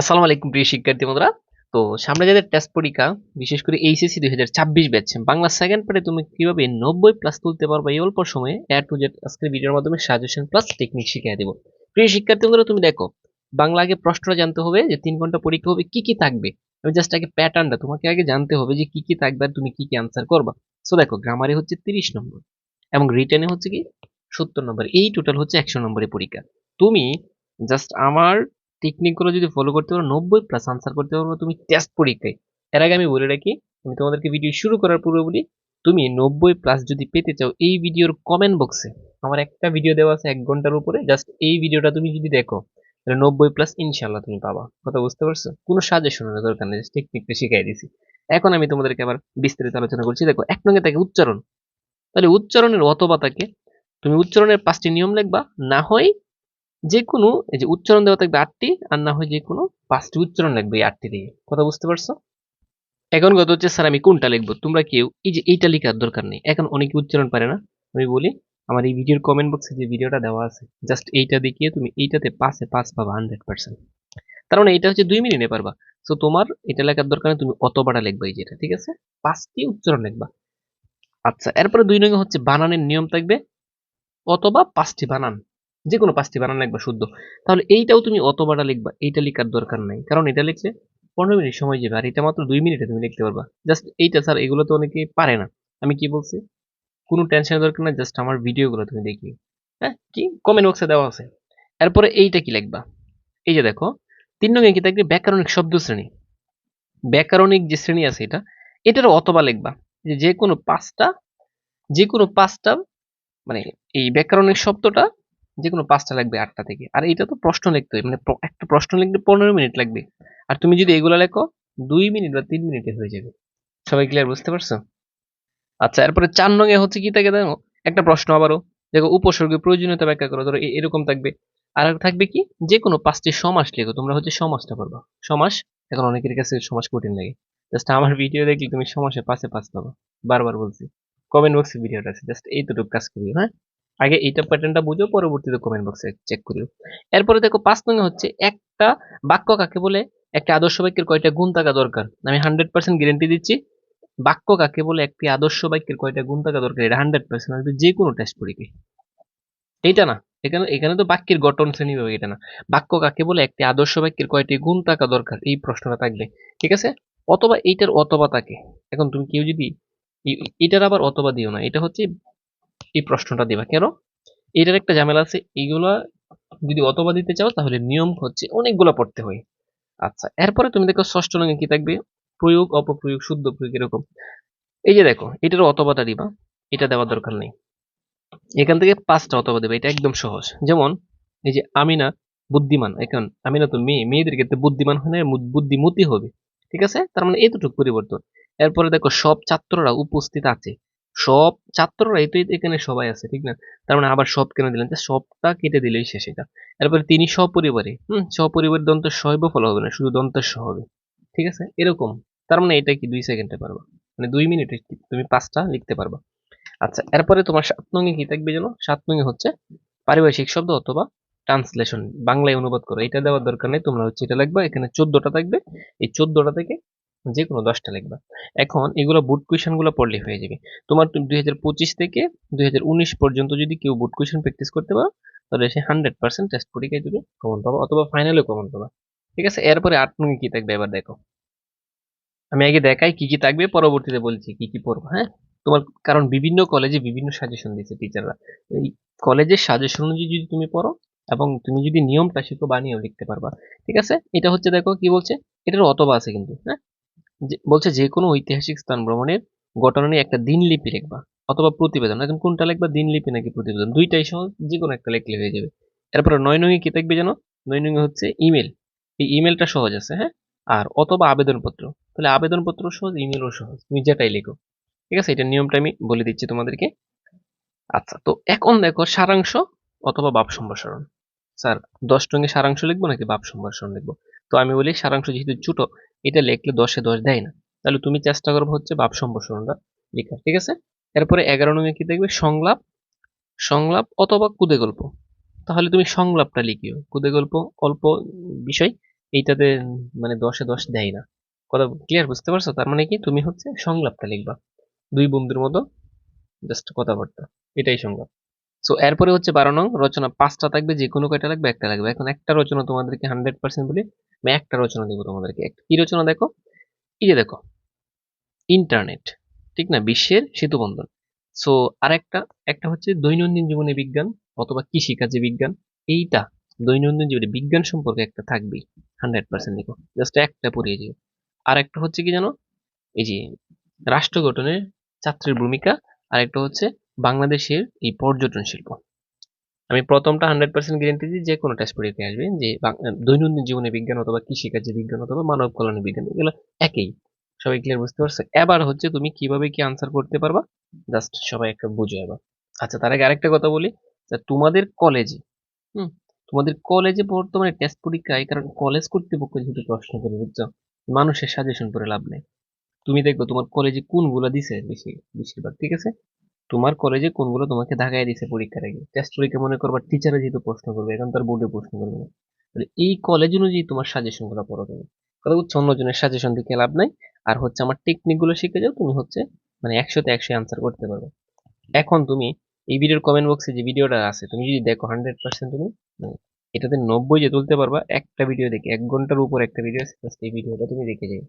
আসসালামু আলাইকুম প্রিয় শিক্ষার্থী বন্ধুরা। তো সামনে যাদের টেস্ট পরীক্ষা, বিশেষ করে এইচএসসি দুই হাজার ছাব্বিশ ব্যাচ বাংলা সেকেন্ড পার্টে তুমি কীভাবে নব্বই প্লাস তুলতে পারবে এই অল্প সময়ে এ টু জেড আজকের ভিডিওর মাধ্যমে সাজেশন প্লাস টেকনিক শিখিয়ে দেবো। প্রিয় শিক্ষার্থী বন্ধুরা, তুমি দেখো, বাংলা আগে প্রশ্নটা জানতে হবে যে তিন ঘণ্টা পরীক্ষা হবে, কি কি থাকবে? আমি জাস্ট আগে প্যাটার্নটা তোমাকে আগে জানতে হবে যে কি কি থাকবে আর তুমি কি কি আনসার করবা। সো দেখো গ্রামারে হচ্ছে তিরিশ নম্বর এবং রিটেনে হচ্ছে কি? সত্তর নম্বর। এই টোটাল হচ্ছে একশো নম্বরের পরীক্ষা। তুমি জাস্ট আমার টেকনিকগুলো যদি ফলো করতে পারো, নব্বই প্লাস আনসার করতে পারব তুমি টেস্ট পরীক্ষায়। এর আগে আমি বলে রাখি, আমি তোমাদেরকে ভিডিও শুরু করার পূর্বে বলি, তুমি নব্বই প্লাস যদি পেতে চাও, এই ভিডিওর কমেন্ট বক্সে আমার একটা ভিডিও দেওয়া আছে এক ঘণ্টার উপরে জাস্ট এই ভিডিওটা তুমি যদি দেখো, তাহলে নব্বই প্লাস ইনশাল্লাহ তুমি পাবা। কথা বুঝতে পারছ? কোনো সাজেশনের দরকার নেই টেকনিকটা শিখাই দিছি। এখন আমি তোমাদেরকে আবার বিস্তারিত আলোচনা করছি। দেখো, এক নঙ্গে থাকে উচ্চারণ। তাহলে উচ্চারণের অথবা তাকে, তুমি উচ্চারণের পাঁচটি নিয়ম লিখবা, না হয় যে কোনো এই যে উচ্চারণ দেওয়া থাকবে আটটি, আর না হয় যে কোনো পাঁচটি উচ্চারণ লিখবে এই আটটি দিয়ে। কথা বুঝতে পারছ? এখন কথা হচ্ছে, স্যার, আমি কোনটা লিখব? তোমরা কেউ এই যে এইটা লেখার দরকার নেই। এখন অনেকে উচ্চারণ পারে না। আমি বলি, আমার এই ভিডিওর কমেন্ট বক্সে যে ভিডিওটা দেওয়া আছে জাস্ট এইটা দেখিয়ে তুমি এইটাতে পাশে পাঁচ পাবা হান্ড্রেড পার্সেন্ট তার মানে এটা হচ্ছে দুই মিনিটে পারবা। সো তোমার এটা লেখার দরকার নেই, তুমি অতবাটা লিখবা এই যেটা, ঠিক আছে? পাঁচটি উচ্চারণ লিখবা। আচ্ছা এরপরে দুই নঙ্গে হচ্ছে বানানের নিয়ম থাকবে। অথবা পাঁচটি বানান। যে কোনো পাঁচটি বানান লিখবা শুদ্ধ। তাহলে এইটাও তুমি অতবাটা লিখবা, এইটা লেখার দরকার নাই। কারণ এটা লিখলে পনেরো মিনিট সময় যাবে, আর এটা মাত্র দুই মিনিটে তুমি লিখতে পারবা। জাস্ট এইটা স্যার এগুলো তো অনেকে পারে না। আমি কি বলছি? কোনো টেনশনের দরকার না জাস্ট আমার ভিডিওগুলো তুমি দেখিও হ্যাঁ কি? কমেন্ট বক্সে দেওয়া আছে। এরপরে এইটা কি লিখবা? এই যে দেখো, তিন নঙ্গে কি থাকবে? ব্যাকরণিক শব্দ শ্রেণি। ব্যাকরণিক যে শ্রেণি আছে এটা এটার অথবা লিখবা। যে কোনো পাঁচটা, যে কোনো পাঁচটা মানে এই ব্যাকরণিক শব্দটা যে কোনো পাঁচটা লাগবে আটটা থেকে। আর এটা তো প্রশ্ন লিখতে হবে মানে একটা প্রশ্ন লিখতে পনেরো মিনিট লাগবে। আর তুমি যদি এগুলো লেখো, দুই মিনিট বা তিন মিনিটে হয়ে যাবে। সবাই ক্লিয়ার বুঝতে পারছ? আচ্ছা এরপরে চার নঙে হচ্ছে কি থাকে দেখো? একটা প্রশ্ন আবারও। দেখো উপসর্গের প্রয়োজনীয়তা ব্যাখ্যা করো। ধরো এরকম থাকবে। আর থাকবে কি? যে কোনো পাঁচটি সমাস লেখো। তোমরা হচ্ছে সমাসটা করবা সমাস, এখন অনেকের কাছে সমাস কঠিন লাগে। জাস্ট আমার ভিডিও দেখলে তুমি সমাসে পাশে পাঁচ পাবো। বারবার বলছি। কমেন্ট বক্সে ভিডিওটা আছে। জাস্ট এইটুকু কাজ করিও হ্যাঁ? আগে এইটা প্যাটার্নটা বুঝো, পরবর্তীতে কমেন্ট বক্সে চেক করিও। এরপরে দেখো, পাঁচ নঙ্গে হচ্ছে একটা বাক্য কাকে বলে? একটা আদর্শ বাক্যের কয়টা গুণ থাকা দরকার? আমি হান্ড্রেড পার্সেন্ট গ্যারেন্টি দিচ্ছি, বাক্য কাকে বলে? একটি আদর্শ বাক্যের কয়টা গুণ থাকা দরকার? এটা হান্ড্রেড পার্সেন্ট আসবে যে কোনো টেস্ট পরীক্ষায়। এইটা না, এখানে এখানে তো বাক্যের গঠন শ্রেণি হবে, এটা না। বাক্য কাকে বলে? একটি আদর্শ বাক্যের কয়টি গুণ থাকা দরকার? এই প্রশ্নটা থাকবে। ঠিক আছে? অথবা এইটার অথবা থাকে। এখন তুমি কেউ যদি এটার আবার অথবা দিও না, এটা হচ্ছে এই প্রশ্নটা দিবা। কেন? এটার একটা ঝামেলা আছে এইগুলা যদি অথবা দিতে চাও তাহলে নিয়ম হচ্ছে অনেকগুলো পড়তে হয়। আচ্ছা এরপরে তুমি দেখো ষষ্ঠ নঙ্গে কি থাকবে? প্রয়োগ, অপপ্রয়োগ, শুদ্ধ প্রয়োগ এরকম। এই যে দেখো এটার অথবাটা দিবা, এটা দেওয়ার দরকার নেই। এখান থেকে পাঁচটা অথবা দেবে, এটা একদম সহজ। যেমন, এই যে আমিনা বুদ্ধিমান, এখন আমিনা তো মেয়ে, মেয়েদের ক্ষেত্রে বুদ্ধিমান হলে মু- বুদ্ধিমতী হবে। ঠিক আছে? তার মানে এতটুকু পরিবর্তন। এরপরে দেখো সব ছাত্ররা উপস্থিত আছে। সব ছাত্ররা এই তো এখানে সবাই আছে, ঠিক না? তার মানে আবার সব কেন দিলেন? সবটা কেটে দিলেই শেষ এটা। এরপরে তিনি সপরিবারে, হুম, সপরিবার দন্ত শৈব ফল হবে না, শুধু দন্ত হবে। ঠিক আছে? এরকম। তার মানে এটা কি দুই সেকেন্ডে পারবা? মানে দুই মিনিটে তুমি পাঁচটা লিখতে পারবা। আচ্ছা এরপরে তোমার সাত নঙ্গে কি থাকবে যেন সাত নঙ্গে হচ্ছে পারিভাষিক শব্দ অথবা ট্রান্সলেশন বাংলায় অনুবাদ করো। এটা দেওয়ার দরকার নেই, তোমরা হচ্ছে এটা লিখবা। এখানে চোদ্দটা থাকবে। এই চোদ্দটা থেকে যে কোনো দশটা লিখবা। এখন এগুলো বুট কুয়েশনগুলো পড়লে হয়ে যাবে। তোমার তুমি দুই হাজার পঁচিশ থেকে দুই হাজার উনিশ পর্যন্ত যদি কেউ বুট কুয়েশন প্র্যাকটিস করতে পারো, তাহলে সে হান্ড্রেড পার্সেন্ট টেস্ট পরীক্ষায় তুমি কমন পাবা অথবা ফাইনালে কমন পাবা। ঠিক আছে? এরপরে আট নঙ্গে কি থাকবে? এবার দেখো। আমি আগে দেখাই কি কি থাকবে, পরবর্তীতে বলছি কি কি পড়ব হ্যাঁ? তোমার কারণ বিভিন্ন কলেজে বিভিন্ন সাজেশন দিচ্ছে টিচাররা এই কলেজের সাজেশন অনুযায়ী যদি তুমি পড়ো এবং তুমি যদি নিয়মটা শিখো বানিয়েও লিখতে পারবা। ঠিক আছে? এটা হচ্ছে দেখো কি বলছে? এটার অতবা আছে কিন্তু হ্যাঁ? বলছে যে কোনো ঐতিহাসিক স্থান ভ্রমণের ঘটনা নিয়ে একটা দিনলিপি লিখবা অথবা প্রতিবেদন। এখন কোনটা লিখবা? দিনলিপি নাকি প্রতিবেদন? দুইটাই সহজ যে কোনো একটা লিখলে হয়ে যাবে। এরপরে নয় নঙ্গে কি থাকবে জানো নয় নঙ্গে হচ্ছে ইমেল। এই ইমেলটা সহজ আছে হ্যাঁ? আর অথবা আবেদনপত্র। তাহলে আবেদনপত্র সহজ, ইমেলও সহজ, তুমি যেটাই লেখো। ঠিক আছে? এটা নিয়মটা আমি বলে দিচ্ছি তোমাদেরকে। আচ্ছা তো এখন দেখো সারাংশ অথবা বাপ সম্প্রসারণ। স্যার, দশ টঙ্গে সারাংশ লিখব নাকি বাপ সম্প্রসারণ লিখব? তো আমি বলি সারাংশ যেহেতু ছোট এটা লিখলে দশে দশ দেয় না। তাহলে তুমি চেষ্টা করব হচ্ছে বাপ সম্প্রসারণটা লেখা ঠিক আছে? এরপরে এগারো নঙ্গে কি দেখবে? সংলাপ সংলাপ অথবা কুদে গল্প তাহলে তুমি সংলাপটা লিখিও। কুদে গল্প অল্প বিষয়, এইটাতে মানে দশে দশ দেয় না। কথা ক্লিয়ার বুঝতে পারছ? তার মানে কি? তুমি হচ্ছে সংলাপটা লিখবা। দুই বন্ধুর মতো জাস্ট কথাবার্তা। এটাই সংলাপ। সো এরপরে হচ্ছে বারো নং রচনা। পাঁচটা থাকবে যে কোনো কয়টা লাগবে? একটা লাগবে। এখন একটা রচনা তোমাদেরকে হান্ড্রেড পার্সেন্ট বলি আমি একটা রচনা দেবো তোমাদেরকে। কি রচনা দেখো? এই যে দেখো ইন্টারনেট ঠিক না? বিশ্বের সেতু বন্ধন সো আরেকটা, একটা হচ্ছে দৈনন্দিন জীবনে বিজ্ঞান অথবা কৃষিকাজে বিজ্ঞান। এইটা দৈনন্দিন জীবনে বিজ্ঞান সম্পর্কে একটা থাকবেই। হান্ড্রেড পার্সেন্ট দেখো। জাস্ট একটা পড়িয়ে দিও। আর একটা হচ্ছে কি জানো? এই যে রাষ্ট্র গঠনে ছাত্রের ভূমিকা। আর একটা হচ্ছে বাংলাদেশের এই পর্যটন শিল্প। আমি প্রথমটা হান্ড্রেড পার্সেন্ট গ্যারেন্টি দিই যে কোনো টেস্ট পরীক্ষায় আসবে যে দৈনন্দিন জীবনে বিজ্ঞান অথবা কৃষিকাজে বিজ্ঞান অথবা মানব কল্যাণে বিজ্ঞান, এগুলো একই। সবাই ক্লিয়ার বুঝতে পারছে? এবার হচ্ছে তুমি কীভাবে কি আনসার করতে পারবা? জাস্ট সবাই একটা বুঝো এবার আচ্ছা তার আগে আরেকটা কথা বলি। তোমাদের কলেজে হুম, তোমাদের কলেজে বর্তমানে টেস্ট পরীক্ষায়, কারণ কলেজ কর্তৃপক্ষ যেহেতু প্রশ্ন করে, বুঝছ? মানুষের সাজেশন করে লাভ নেই। তুমি দেখবে তোমার কলেজে কোনগুলো দিছে বেশি, বেশিরভাগ, ঠিক আছে? তোমার কলেজে কোনগুলো তোমাকে ঢাকায় দিছে পরীক্ষার আগে? টেস্ট পরীক্ষা মনে করবা টিচারে যেহেতু প্রশ্ন করবে, এখন তার বোর্ডে প্রশ্ন করবে না। তাহলে এই কলেজ অনুযায়ী তোমার সাজেশনগুলো পড়ো তুমি। কথা হচ্ছে অন্যজনের সাজেশন দিকে লাভ নাই। আর হচ্ছে আমার টেকনিকগুলো শিখে যাও, তুমি হচ্ছে মানে একশোতে একশো অ্যান্সার করতে পারবে। এখন তুমি এই ভিডিওর কমেন্ট বক্সে যে ভিডিওটা আছে, তুমি যদি দেখো হান্ড্রেড পার্সেন্ট তুমি মানে এটাতে নব্বই যে তুলতে পারবা, একটা ভিডিও দেখে, এক ঘণ্টার উপর একটা ভিডিও আছে এই ভিডিওটা তুমি দেখে যাও